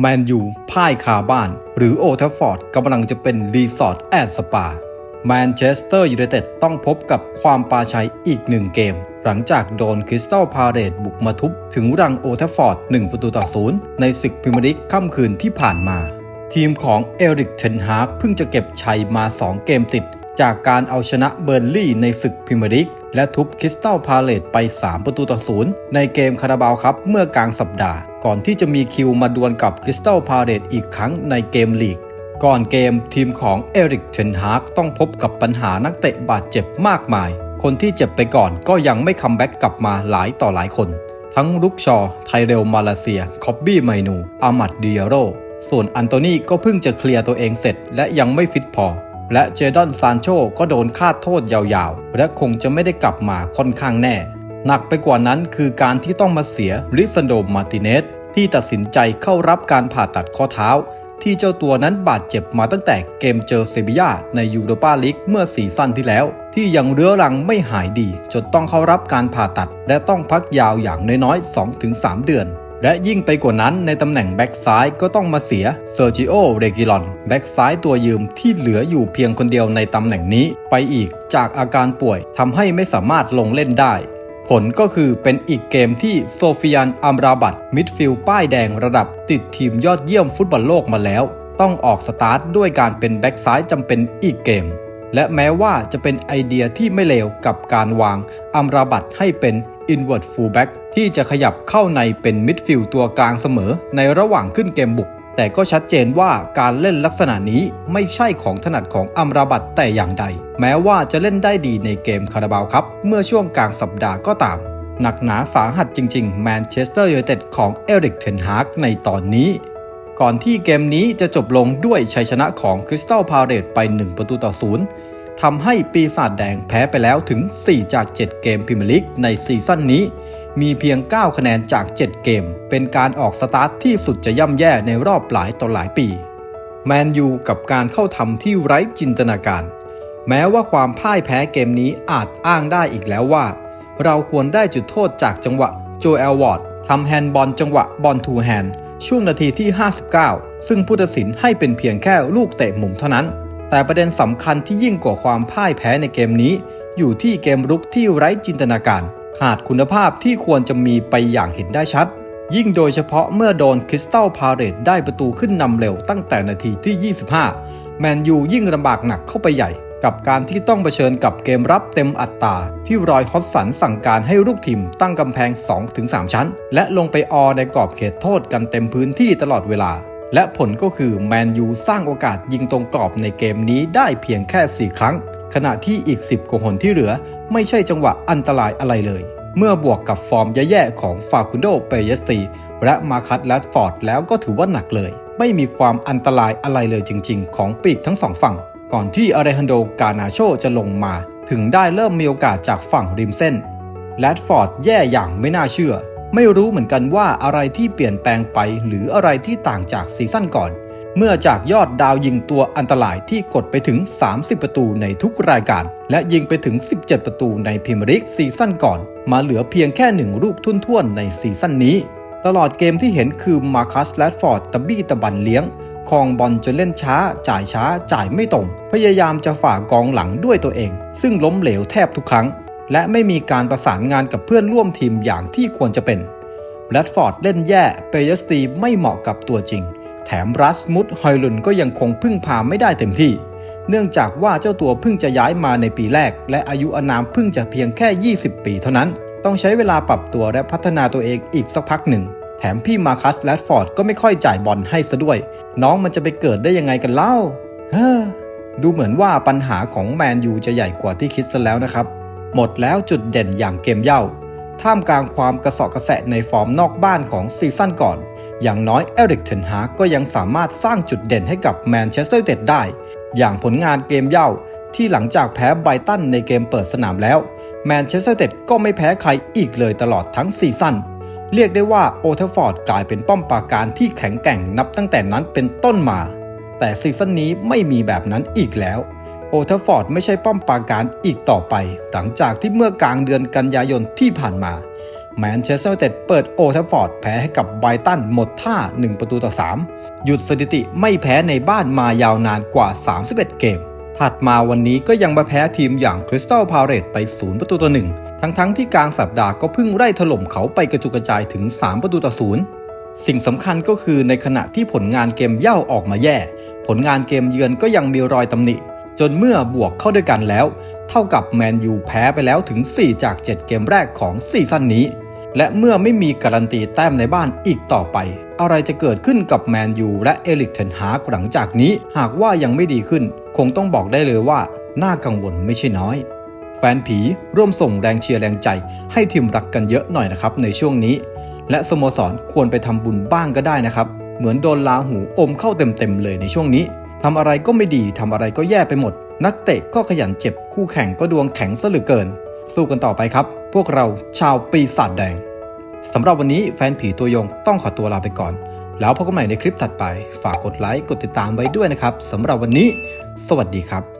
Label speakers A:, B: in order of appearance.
A: แมนยูพ่ายคาบ้าน หรือโอทัฟฟอร์ดกำลังจะเป็นรีสอร์ทแอดสปาแมนเชสเตอร์ยูไนเต็ดต้องพบกับความปาชัยอีกหนึ่งเกม หลังจากโดนคริสตัลพาเรตบุกมาทุบ ถึงรังโอทัฟฟอร์ด 1 ประตูต่อศูนย์ในศึกพรีเมียร์ลีกค่ำคืนที่ผ่านมา ทีมของเอริกเทนฮากเพิ่งจะเก็บชัยมา 2 เกมติด จากการเอาชนะเบอร์ลี่ในศึกพรีเมียร์ลีกและทุบคริสตัลพาเลตไป 3 ประตูต่อศูนย์ในเกมคาราบาวครับเมื่อกลางสัปดาห์ ก่อนที่จะมีคิวมาดวลกับคริสตัลพาเลตอีกครั้งในเกมลีก ก่อนเกมทีมของเอริกเทนฮากต้องพบกับปัญหานักเตะบาดเจ็บมากมาย คนที่เจ็บไปก่อนก็ยังไม่คัมแบ็กกลับมาหลายต่อหลายคน ทั้งลุกชอ ไทเรลมาเลเซีย คอบบี้ไมนูอามัดดิอาโร ส่วนอันโตนีก็เพิ่งจะเคลียร์ตัวเองเสร็จ และยังไม่ฟิตพอ และเจดอนซานโชก็โดนคาดโทษยาวๆ และคงจะไม่ได้กลับมาค่อนข้างแน่ หนักไปกว่านั้นคือการที่ต้องมาเสียริซันโดมาร์ติเนสที่ตัดสินใจเข้ารับการผ่าตัดข้อเท้า ที่เจ้าตัวนั้นบาดเจ็บมาตั้งแต่เกมเจอเซบียาในยูโรปาลีกเมื่อซีซั่นที่แล้ว ที่ยังเรื้อรังไม่หายดี จนต้องเข้ารับการผ่าตัด และต้องพักยาวอย่างน้อยๆ 2-3 เดือนและยิ่งไปกว่านั้นในตำแหน่งแบ็กซ้ายก็ต้องมาเสียเซอร์จิโอ เรกิลอน แบ็กซ้ายตัวยืมที่เหลืออยู่เพียงคนเดียวในตำแหน่งนี้ ไปอีกจากอาการป่วยทำให้ไม่สามารถลงเล่นได้ ผลก็คือเป็นอีกเกมที่โซฟิยันอัมราบัตมิดฟิลด์ป้ายแดงระดับติดทีมยอดเยี่ยมฟุตบอลโลกมาแล้ว ต้องออกสตาร์ทด้วยการเป็นแบ็กซ้ายจำเป็นอีกเกม และแม้ว่าจะเป็นไอเดียที่ไม่เลวกับการวางอัมราบัตให้เป็น inward fullback ที่จะขยับเข้าในเป็นมิดฟิลด์ตัวกลางเสมอในระหว่างขึ้นเกมบุก แต่ก็ชัดเจนว่าการเล่นลักษณะนี้ไม่ใช่ของถนัดของอัมราบัตแต่อย่างใด แม้ว่าจะเล่นได้ดีในเกมคาราบาวครับ เมื่อช่วงกลางสัปดาห์ก็ตาม หนักหนาสาหัสจริงๆแมนเชสเตอร์ยูไนเต็ดของเอริกเทนฮากในตอนนี้ ก่อนที่เกมนี้จะจบลงด้วยชัยชนะของคริสตัลพาเรตไป 1 ประตูต่อศูนย์ทำให้ปีศาจแดงแพ้ไปแล้วถึง 4 จาก 7 เกมพรีเมียร์ลีกในซีซั่นนี้ มีเพียง 9 คะแนนจาก 7 เกม เป็นการออกสตาร์ทที่สุดจะย่ำแย่ในรอบหลายต่อหลายปี แมนยูกับการเข้าทำที่ไร้จินตนาการ แม้ว่าความพ่ายแพ้เกมนี้อาจอ้างได้อีกแล้วว่า เราควรได้จุดโทษจากจังหวะโจเอลวอร์ดทำแฮนด์บอลจังหวะบอลทูแฮนด์ช่วงนาทีที่ 59 ซึ่งผู้ตัดสินให้เป็นเพียงแค่ลูกเตะมุมเท่านั้น แต่ประเด็นสำคัญที่ยิ่งกว่าความพ่ายแพ้ในเกมนี้ อยู่ที่เกมรุกที่ไร้จินตนาการ ขาดคุณภาพที่ควรจะมีไปอย่างเห็นได้ชัด ยิ่งโดยเฉพาะเมื่อโดนคริสตัลพาเรตได้ประตูขึ้นนำเร็วตั้งแต่นาทีที่ 25 แมนยูยิ่งลำบากหนักเข้าไปใหญ่ กับการที่ต้องเผชิญกับเกมรับเต็มอัตราที่รอยฮอตสันสั่งการให้ลูกทีมตั้งกำแพง 2-3 ชั้น และลงไปออในกรอบเขตโทษกันเต็มพื้นที่ตลอดเวลาและผลก็คือแมนยูสร้างโอกาสยิงตรงกรอบในเกมนี้ได้เพียงแค่ 4 ครั้ง ขณะที่อีก 10กว่าหนที่เหลือ ไม่ใช่จังหวะอันตรายอะไรเลย เมื่อบวกกับฟอร์มแย่ๆของฟาคุนโดเปเยสตีและมาคัตแลดฟอร์ดแล้วก็ถือว่าหนักเลย ไม่มีความอันตรายอะไรเลยจริง ๆ ของปีกทั้งสองฝั่ง ก่อนที่อาเรฮันโดกานาโชจะลงมา ถึงได้เริ่มมีโอกาสจากฝั่งริมเส้นแรดฟอร์ดแย่อย่างไม่น่าเชื่อ ไม่รู้เหมือนกันว่าอะไรที่เปลี่ยนแปลงไป หรืออะไรที่ต่างจากซีซั่นก่อน เมื่อจากยอดดาวยิงตัวอันตรายที่กดไปถึง 30 ประตูในทุกรายการ และยิงไปถึง 17 ประตูในพรีเมียร์ลีกซีซั่นก่อน มาเหลือเพียงแค่หนึ่งลูกทุ่นๆในซีซั่นนี้ ตลอดเกมที่เห็นคือมาคัสแรดฟอร์ดตะบี้ตะบันเลี้ยงครองบอลจนเล่นช้า จ่ายช้า จ่ายไม่ตรง พยายามจะฝ่ากองหลังด้วยตัวเอง ซึ่งล้มเหลวแทบทุกครั้ง และไม่มีการประสานงานกับเพื่อนร่วมทีมอย่างที่ควรจะเป็นแรดฟอร์ดเล่นแย่ เปเยสตีไม่เหมาะกับตัวจริง แถมรัสมุดฮอยลุนก็ยังคงพึ่งพาไม่ได้เต็มที่ เนื่องจากว่าเจ้าตัวเพิ่งจะย้ายมาในปีแรก และอายุอานามเพิ่งจะเพียงแค่ 20 ปีเท่านั้น ต้องใช้เวลาปรับตัวและพัฒนาตัวเองอีกสักพักหนึ่ง แถมพี่มาคัสแรดฟอร์ดก็ไม่ค่อยจ่ายบอลให้ซะด้วย น้องมันจะไปเกิดได้ยังไงกันเล่า เฮ้อดูเหมือนว่าปัญหาของแมนยูจะใหญ่กว่าที่คิดซะแล้วนะครับ หมดแล้วจุดเด่นอย่างเกมเย่า ท่ามกลางความกระเสอบกระแสะในฟอร์มนอกบ้านของซีซั่นก่อน อย่างน้อยเอริกเทนฮาก็ยังสามารถสร้างจุดเด่นให้กับแมนเชสเตอร์ยูไนเต็ดได้ อย่างผลงานเกมเย่าที่หลังจากแพ้ไบตันในเกมเปิดสนามแล้ว แมนเชสเตอร์ยูไนเต็ดก็ไม่แพ้ใครอีกเลยตลอดทั้งซีซั่นเรียกได้ว่าโอเทฟฟอร์ดกลายเป็นป้อมปราการที่แข็งแกร่งนับตั้งแต่นั้นเป็นต้นมา แต่ซีซั่นนี้ไม่มีแบบนั้นอีกแล้วโอเทฟอร์ดไม่ใช่ป้อมปราการอีกต่อไป หลังจากที่เมื่อกลางเดือนกันยายนที่ผ่านมา แมนเชสเตอร์เต็ดเปิดโอทัฟฟอร์ดแพ้ให้กับไบรตันหมดท่า 1 ประตูต่อ 3 หยุดสถิติไม่แพ้ในบ้านมายาวนานกว่า 31 เกม ถัดมาวันนี้ก็ยังมาแพ้ทีมอย่างคริสตัลพาเรตไป 0 ประตูต่อ 1 ทั้งๆทที่กลางสัปดาห์ก็เพิ่งไล่ถล่มเขาไปกระจุกกระจายถึง 3 ประตูต่อ 0 สิ่งสำคัญก็คือในขณะที่ผลงานเกมเย่าออกมาแย่ ผลงานเกมเยือนก็ยังมีรอยตำหนิจนเมื่อบวกเข้าด้วยกันแล้ว เท่ากับแมนยูแพ้ไปแล้วถึง 4 จาก 7 เกมแรกของซีซั่นนี้ และเมื่อไม่มีการันตีแต้มในบ้านอีกต่อไป อะไรจะเกิดขึ้นกับแมนยูและเอลิกเทนฮากหลังจากนี้หากว่ายังไม่ดีขึ้น คงต้องบอกได้เลยว่า น่ากังวลไม่ใช่น้อย แฟนผีร่วมส่งแรงเชียร์แรงใจ ให้ทีมรักกันเยอะหน่อยนะครับในช่วงนี้ และสโมสรควรไปทำบุญบ้างก็ได้นะครับ เหมือนโดนลาหูอมเข้าเต็มๆเลยในช่วงนี้ทำอะไรก็ไม่ดีทำอะไรก็แย่ไปหมด นักเตะก็ขยันเจ็บคู่แข่งก็ดวงแข็งซะเหลือเกิน สู้กันต่อไปครับ พวกเราชาวปีศาจแดง สำหรับวันนี้แฟนผีตัวยงต้องขอตัวลาไปก่อน แล้วพบกันใหม่ในคลิปถัดไป ฝากกดไลค์กดติดตามไว้ด้วยนะครับสำหรับวันนี้ สวัสดีครับ